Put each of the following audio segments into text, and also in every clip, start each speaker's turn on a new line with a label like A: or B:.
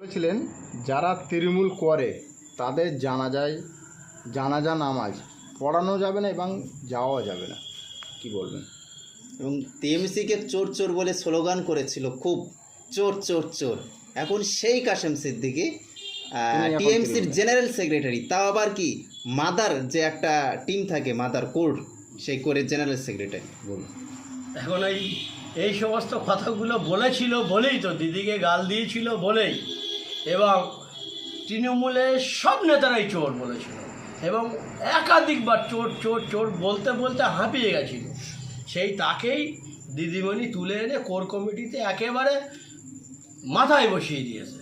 A: বলেছিলেন যারা তৃণমূল করে তাদের জানাজায় জানাজা নামাজ পড়ানো যাবে না এবং যাওয়া যাবে না। কি বলবেন?
B: এবং টিএমসিকে চোর চোর বলে স্লোগান করেছিল খুব চোর চোর চোর। এখন সেই কাশেম সিদ্দিকি টিএমসির জেনারেল সেক্রেটারি। তাও আবার কি মাদার যে একটা টিম থাকে মাদার কোর সেই কোরের জেনারেল সেক্রেটারি।
A: বলুন।
C: এখন এই এই সমস্ত কথাগুলো বলেছিল বলেই তো দিদিকে গাল দিয়েছিল বলেই। এবং তৃণমূলের সব নেতারাই চোর বলেছিল। এবং একাধিকবার চোর চোর চোর বলতে বলতে হাঁপিয়ে গেছিল। সেই তাকেই দিদিমণি তুলে এনে কোর কমিটিতে একেবারে মাথায় বসিয়ে দিয়েছে।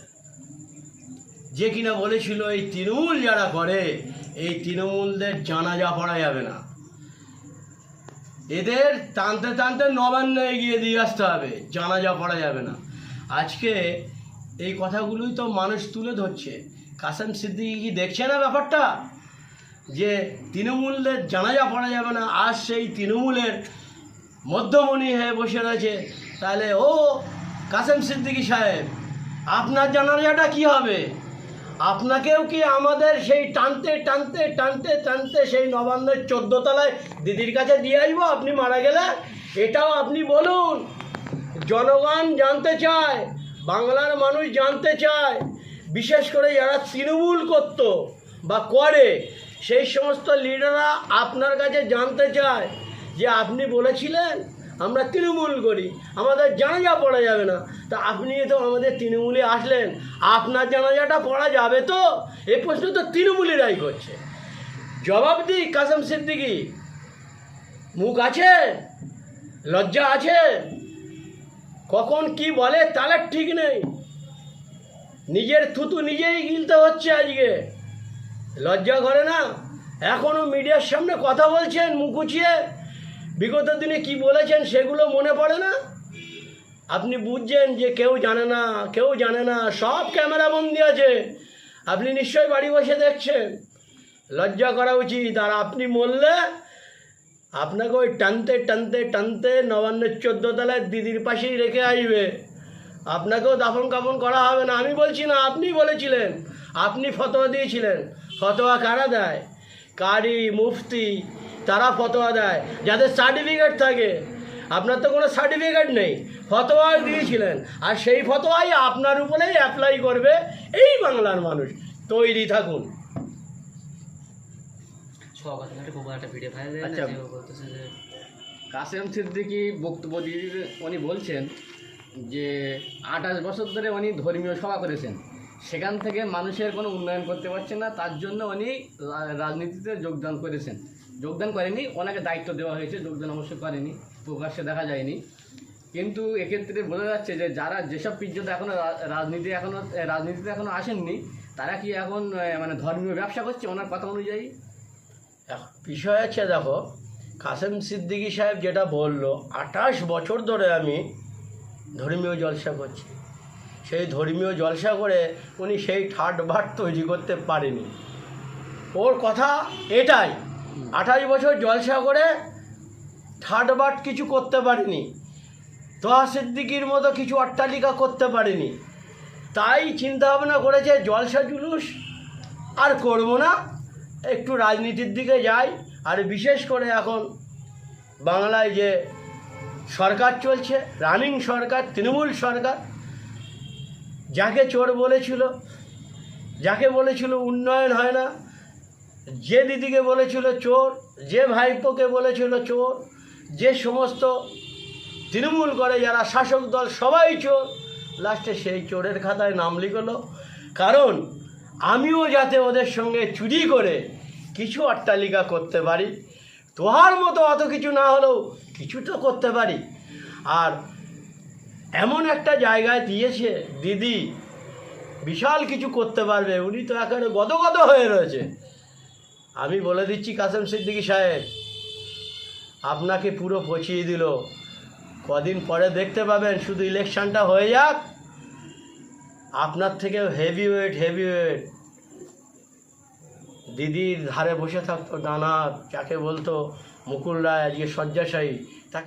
C: যে কিনা বলেছিল, এই তৃণমূল যারা করে, এই তৃণমূলদের জানাজা পড়া যাবে না। এদের টানতে টানতে নবান্নে এগিয়ে দিয়ে আসতে হবে। জানাজা পড়া যাবে না। আজকে এই কথাগুলোই তো মানুষ তুলে ধরছে। কাসেম সিদ্দিকি কি দেখছে না ব্যাপারটা? যে তৃণমূলদের জানাজা পড়া যাবে না, আজ সেই তৃণমূলের মধ্যমণি হয়ে বসে রয়েছে। তাহলে ও কাসেম সিদ্দিকি সাহেব, আপনার জানাজাটা কি হবে? আপনাকেও কি আমাদের সেই টানতে টানতে টানতে টানতে সেই নবান্নের চোদ্দ তলায় দিদির কাছে দিয়ে আসব? আপনি মারা গেলে? এটাও আপনি বলুন। জনগণ জানতে চায়। বাংলার মানুষ জানতে চায়, বিশেষ করে যারা তৃণমূল করত বা করে, সেই সমস্ত লিডাররা আপনার কাছে জানতে চায় যে আপনি বলেছিলেন, আমরা তৃণমূল করি, আমাদের জানাজা পড়া যাবে না। তা আপনি তো আমাদের তৃণমূলে আসলেন, আপনার জানাজাটা পড়া যাবে তো? এ প্রশ্ন তো তৃণমূলেরাই করছে। জবাব দিই, কাসম সিদ্দিকি। মুখ আছে? লজ্জা আছে? কখন কি বলে তাহলে ঠিক নেই। নিজের থুতু নিজেই গিলতে হচ্ছে আজকে। লজ্জা করে না? এখনও মিডিয়ার সামনে কথা বলছেন, মুখ বিগত দিনে কি বলেছেন সেগুলো মনে পড়ে না? আপনি বুঝছেন যে কেউ জানে না, কেউ জানে না, সব ক্যামেরা বন্দি আছে। আপনি নিশ্চয়ই বাড়ি বসে দেখছেন। লজ্জা করা উচিত। আর আপনি মরলে আপনাকে ওই টানতে টানতে টানতে নবান্নের চোদ্দ তলায় দিদির পাশেই রেখে আসবে। আপনাকেও দাফন কাফন করা হবে না। আমি বলছি না, আপনি বলেছিলেন। আপনি ফতোয়া দিয়েছিলেন। ফতোয়া কারা দেয়? কারি, মুফতি, তারা ফতোয়া দেয়। যাদের সার্টিফিকেট থাকে। আপনার তো কোনো সার্টিফিকেট নেই। ফতোয়া দিয়েছিলেন। আর সেই ফতোয়াই আপনার উপরেই অ্যাপ্লাই করবে এই বাংলার মানুষ। তৈরি থাকুন।
D: একটা ভিডিও ভাইরাল
A: আচ্ছা।
D: বলতেছে যে
A: কাসেম সিদ্দিকি বক্তব্য দিয়ে উনি বলছেন যে আঠাশ বছর ধরে উনি ধর্মীয় সভা করেছেন। সেখান থেকে মানুষের কোনো উন্নয়ন করতে পারছেন না তার জন্য উনি রাজনীতিতে যোগদান করেছেন। যোগদান করেনি ওনাকে দায়িত্ব দেওয়া হয়েছে যোগদান অবশ্যই করেনি প্রকাশ্যে দেখা যায়নি। কিন্তু এক্ষেত্রে বোঝা যাচ্ছে যে যারা যেসব পিজ্জতা এখনও রাজনীতি এখনও রাজনীতিতে এখনও আসেননি তারা কি এখন মানে ধর্মীয় ব্যবসা করছে ওনার কথা অনুযায়ী?
C: বিষয় আছে দেখো, কাসেম সিদ্দিকী সাহেব যেটা বলল, আঠাশ বছর ধরে আমি ধর্মীয় জলসা করছি। সেই ধর্মীয় জলসা করে উনি সেই ঠাট ভাট তৈরি করতে পারেনি। ওর কথা এটাই, আঠাশ বছর জলসা করে ঠাট বাট কিছু করতে পারেনি। তোহা সিদ্দিকির মতো কিছু অট্টালিকা করতে পারেনি। তাই চিন্তা ভাবনা করেছে, জলসা জুলুস আর করব না। একটু রাজনীতির দিকে যাই, আর বিশেষ করে এখন বাংলায় যে সরকার চলছে রানিং সরকার, তৃণমূল সরকার, যাকে চোর বলেছিল, যাকে বলেছিল উন্নয়ন হয় না, যে দিদিকে বলেছিল চোর, যে ভাইপোকে বলেছিল চোর, যে সমস্ত তৃণমূল করে যারা শাসক দল সবাই চোর, লাস্টে সেই চোরের খাতায় নাম লিখলো। কারণ আমিও যাতে ওদের সঙ্গে চুরি করে কিছু অট্টালিকা করতে পারি। তোহার মতো অত কিছু না হলেও কিছু তো করতে পারি। আর এমন একটা জায়গায় দিয়েছে, দিদি বিশাল কিছু করতে পারবে। উনি তো একেবারে গদগদ হয়ে রয়েছে। আমি বলে দিচ্ছি কাসেম সিদ্দিকী সাহেব, আপনাকে পুরো পচিয়ে দিল। কদিন পরে দেখতে পাবেন, শুধু ইলেকশনটা হয়ে যাক। আপনার থেকে হেভি ওয়েট হেভি ওয়েট দিদির ধারে বসে থাকতো নানা যাকে বলতো মুকুল রায় আজকে শয্যাশায়ী।